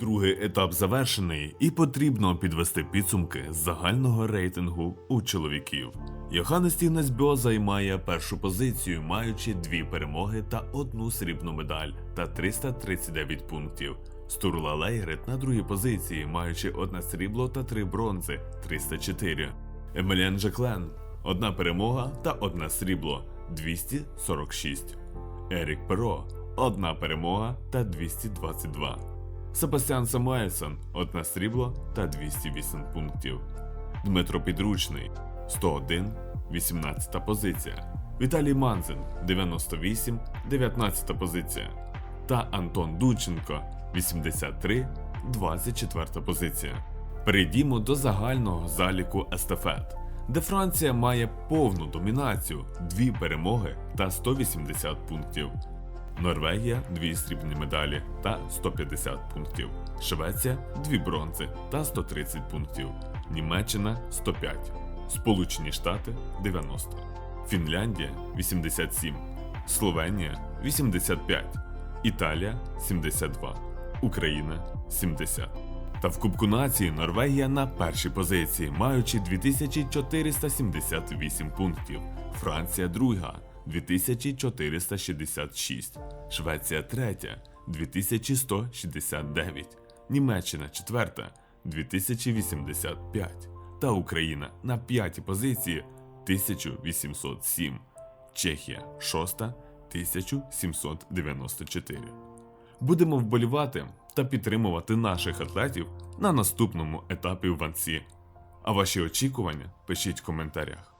Другий етап завершений, і потрібно підвести підсумки загального рейтингу у чоловіків. Йоханнес Тігнес займає першу позицію, маючи дві перемоги та одну срібну медаль та 339 пунктів. Стурла Лейгрет на другій позиції, маючи одне срібло та три бронзи 304. Емеліан Жаклен одна перемога та одне срібло 246. Ерік Перо одна перемога та 222. Себастьян Самуельсон одне срібло та 208 пунктів. Дмитро Підручний 101, 18 позиція. Віталій Манзин 98, 19 позиція. Та Антон Дученко 83, 24 позиція. Перейдімо до загального заліку естафет, де Франція має повну домінацію, дві перемоги та 180 пунктів. Норвегія дві срібні медалі та 150 пунктів. Швеція дві бронзи та 130 пунктів. Німеччина 105. Сполучені Штати 90. Фінляндія 87. Словенія 85. Італія 72. Україна 70. Та в Кубку нації Норвегія на першій позиції, маючи 2478 пунктів. Франція друга 2466, Швеція третя 2169, Німеччина четверта 2085 та Україна на п'ятій позиції 1807, Чехія шоста 1794. Будемо вболівати та підтримувати наших атлетів на наступному етапі в Ванці. А ваші очікування пишіть в коментарях.